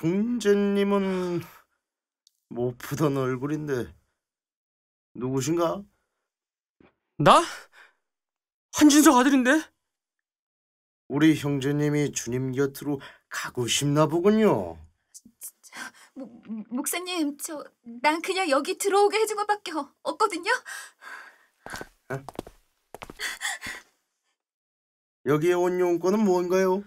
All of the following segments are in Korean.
형제님은 못 푸던 얼굴인데 누구신가? 나? 한진석 아들인데? 우리 형제님이 주님 곁으로 가고 싶나 보군요. 목, 목사님, 저 난 그냥 여기 들어오게 해준 것밖에 어- 없거든요. 여기에 온 용건은 뭔가요?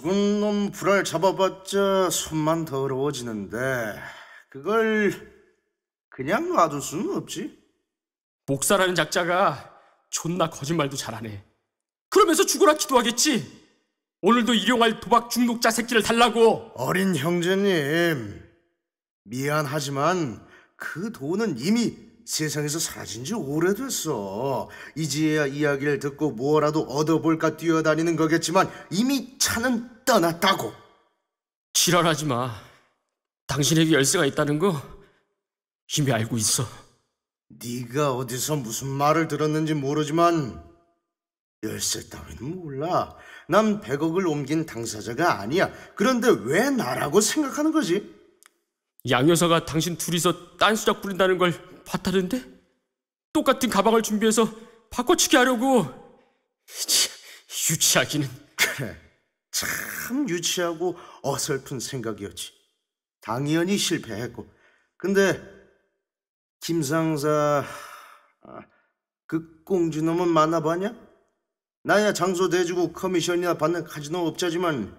죽은 놈 불알 잡아봤자 손만 더러워지는데 그걸 그냥 놔둘 수는 없지. 목사라는 작자가 존나 거짓말도 잘하네. 그러면서 죽어라 기도하겠지. 오늘도 일용할 도박 중독자 새끼를 달라고. 어린 형제님, 미안하지만 그 돈은 이미 세상에서 사라진 지 오래됐어. 이제야 이야기를 듣고 뭐라도 얻어볼까 뛰어다니는 거겠지만 이미 차는 떠났다고. 지랄하지 마. 당신에게 열쇠가 있다는 거 이미 알고 있어. 네가 어디서 무슨 말을 들었는지 모르지만 열쇠 따위는 몰라. 난 100억을 옮긴 당사자가 아니야. 그런데 왜 나라고 생각하는 거지? 양 여사가 당신 둘이서 딴 수작 부린다는 걸 봤다는데? 똑같은 가방을 준비해서 바꿔치기 하려고. 치, 유치하기는. 그래, 참 유치하고 어설픈 생각이었지. 당연히 실패했고. 근데 김상사 아, 그 만나봤냐? 나야 장소 대주고 커미션이나 받는 카지노 업자지만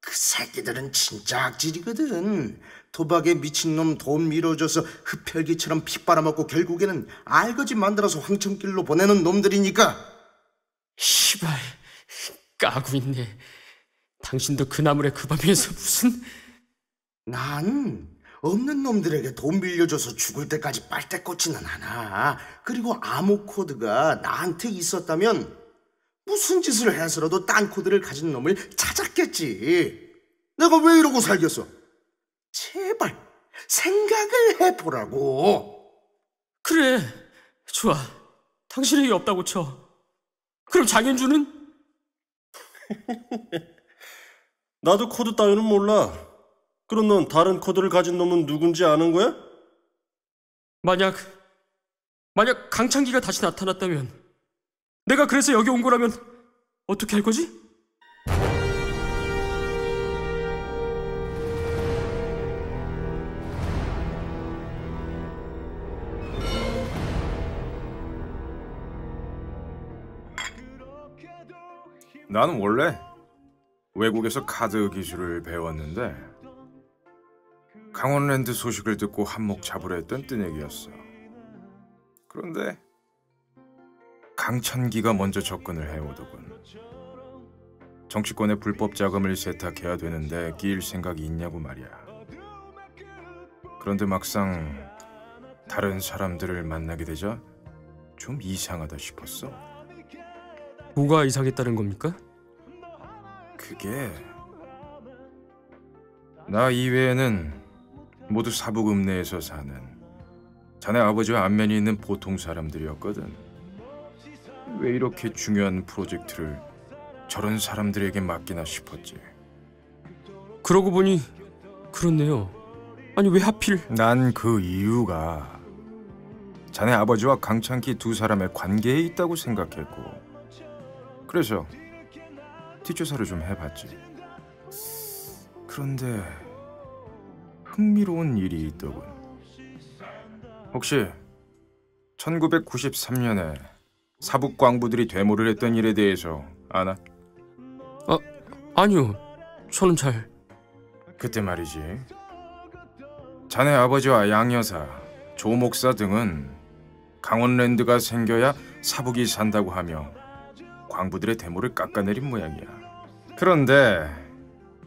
그 새끼들은 진짜 악질이거든. 도박에 미친놈 돈 밀어줘서 흡혈귀처럼 피 빨아먹고 결국에는 알거지 만들어서 황천길로 보내는 놈들이니까. 시발, 까고 있네. 당신도 그 나물에 그 밤에서 무슨... 난 없는 놈들에게 돈 빌려줘서 죽을 때까지 빨대 꽂지는 않아. 그리고 암호 코드가 나한테 있었다면 무슨 짓을 해서라도 딴 코드를 가진 놈을 찾았겠지. 내가 왜 이러고 살겠어? 제발 생각을 해보라고. 그래, 좋아. 당신에게 없다고 쳐. 그럼 장현주는? 나도 코드 따위는 몰라. 그럼 넌 다른 코드를 가진 놈은 누군지 아는 거야? 만약, 만약 강창기가 다시 나타났다면, 내가 그래서 여기 온 거라면 어떻게 할 거지? 나는 원래 외국에서 카드 기술을 배웠는데 강원랜드 소식을 듣고 한몫 잡으려 했던 뜨내기였어. 그런데 강천기가 먼저 접근을 해오더군. 정치권의 불법 자금을 세탁해야 되는데 끼일 생각이 있냐고 말이야. 그런데 막상 다른 사람들을 만나게 되자 좀 이상하다 싶었어. 뭐가 이상했다는 겁니까? 그게 나 이외에는 모두 사북 읍내에서 사는 자네 아버지와 안면이 있는 보통 사람들이었거든. 왜 이렇게 중요한 프로젝트를 저런 사람들에게 맡기나 싶었지. 그러고 보니 그렇네요. 아니 왜 하필 난 그 이유가 자네 아버지와 강창기 두 사람의 관계에 있다고 생각했고 그래서 뒷조사를 좀 해봤지. 그런데 흥미로운 일이 있더군. 혹시 1993년에 사북 광부들이 데모를 했던 일에 대해서 아나? 아니요. 저는 잘 그때 말이지. 자네 아버지와 양 여사, 조 목사 등은 강원랜드가 생겨야 사북이 산다고 하며 광부들의 데모를 깎아내린 모양이야. 그런데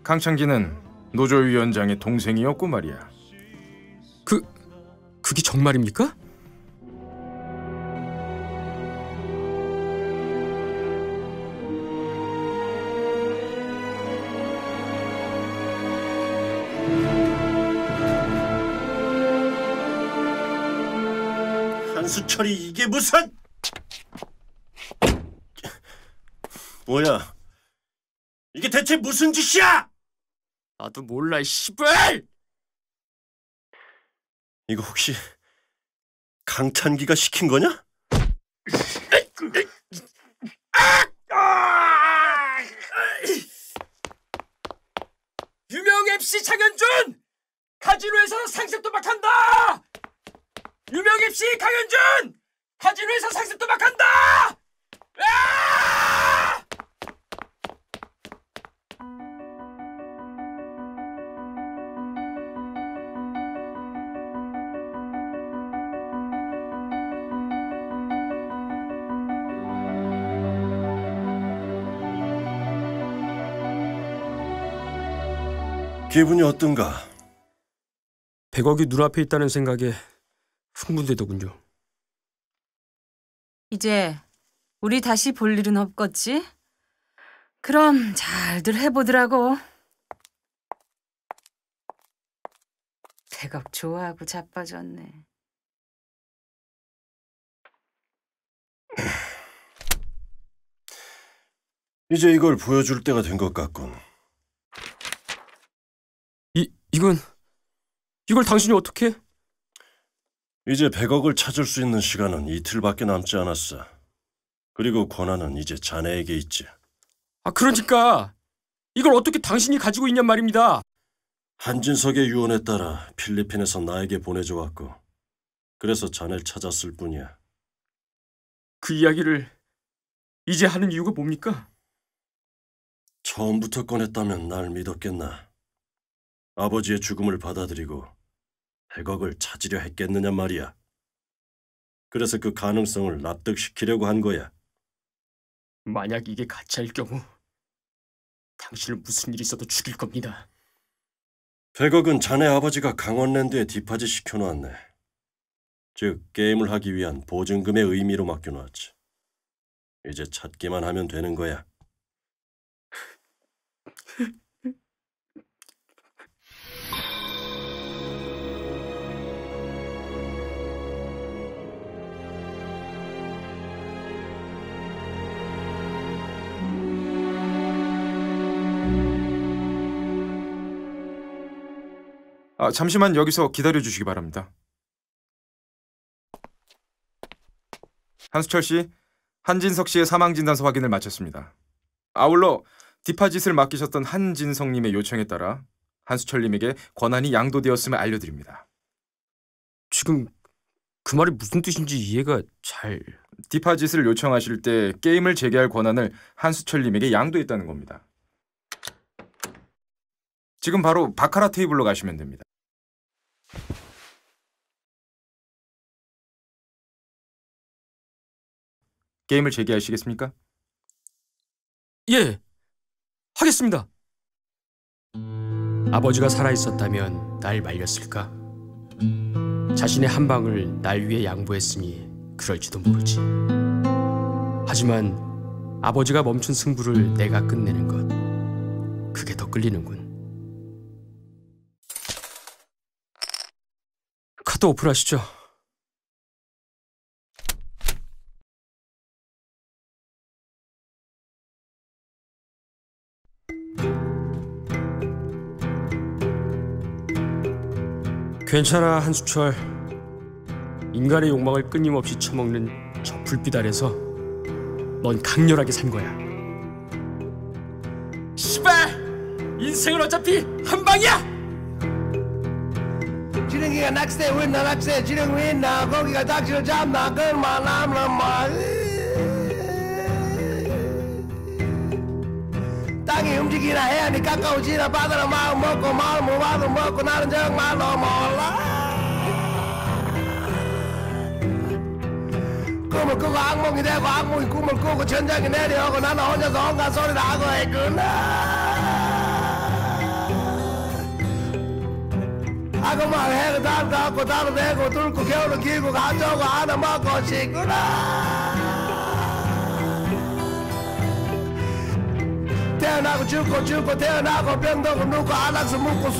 강창기는 노조위원장의 동생이었고 말이야. 그 그게 정말입니까? 한수철이 이게 무슨? 뭐야? 이게 대체 무슨 짓이야? 나도 몰라, 이 씨발! 이거 혹시 강찬기가 시킨 거냐? 유명 MC 장현준! 카지노에서 상습 도박한다! 유명 MC 강현준! 카지노에서 상습 도박한다! 기분이 어떤가? 100억이 눈앞에 있다는 생각에 흥분되더군요. 이제 우리 다시 볼 일은 없겠지? 그럼 잘들 해보더라고. 백억 좋아하고 자빠졌네. 이제 이걸 보여줄 때가 된 것 같군. 이, 이건, 이걸 당신이 어떻게? 이제 100억을 찾을 수 있는 시간은 이틀밖에 남지 않았어. 그리고 권한은 이제 자네에게 있지. 아, 그러니까! 이걸 어떻게 당신이 가지고 있냔 말입니다. 한진석의 유언에 따라 필리핀에서 나에게 보내줘 왔고, 그래서 자네를 찾았을 뿐이야. 그 이야기를 이제 하는 이유가 뭡니까? 처음부터 꺼냈다면 날 믿었겠나. 아버지의 죽음을 받아들이고 100억을 찾으려 했겠느냐 말이야. 그래서 그 가능성을 납득시키려고 한 거야. 만약 이게 가짜일 경우 당신을 무슨 일이 있어도 죽일 겁니다. 100억은 자네 아버지가 강원랜드에 디파짓 시켜놓았네. 즉 게임을 하기 위한 보증금의 의미로 맡겨놨지. 이제 찾기만 하면 되는 거야. 아, 잠시만 여기서 기다려 주시기 바랍니다. 한수철 씨, 한진석 씨의 사망 진단서 확인을 마쳤습니다. 아울러 디파짓을 맡기셨던 한진석 님의 요청에 따라 한수철 님에게 권한이 양도되었음을 알려드립니다. 지금 그 말이 무슨 뜻인지 이해가 잘... 디파짓을 요청하실 때 게임을 재개할 권한을 한수철 님에게 양도했다는 겁니다. 지금 바로 바카라 테이블로 가시면 됩니다. 게임을 재개하시겠습니까? 예, 하겠습니다. 아버지가 살아있었다면 날 말렸을까? 자신의 한 방을 날 위해 양보했으니 그럴지도 모르지. 하지만 아버지가 멈춘 승부를 내가 끝내는 것, 그게 더 끌리는군. 카드 오픈하시죠. 괜찮아 한수철. 인간의 욕망을 끊임없이 처먹는 저 불빛 아래서 넌 강렬하게 산 거야. 씨발! 인생은 어차피 한 방이야! 지렁이가 낚시대 윈나 낚시대 지렁 윈나 고기가 낚시를 잡나 그만 남는 말 땅이 움직이나 해안이 가까워지나 바다는 마음 먹고 마음 못 와도 먹고 나는 정말로 몰라. 꿈을 꾸고 악몽이 되고 악몽이 꿈을 꾸고 천장이 내려오고 나는 혼자서 온갖 소리를 하고 있구나. 아그만 해가 달 닿고 달을 내고 뚫고 겨울을 길고 가져오고 하나 먹고 싶구나 태어나고 죽고 죽고 태어나고 병들고 눕고 안락서 묻고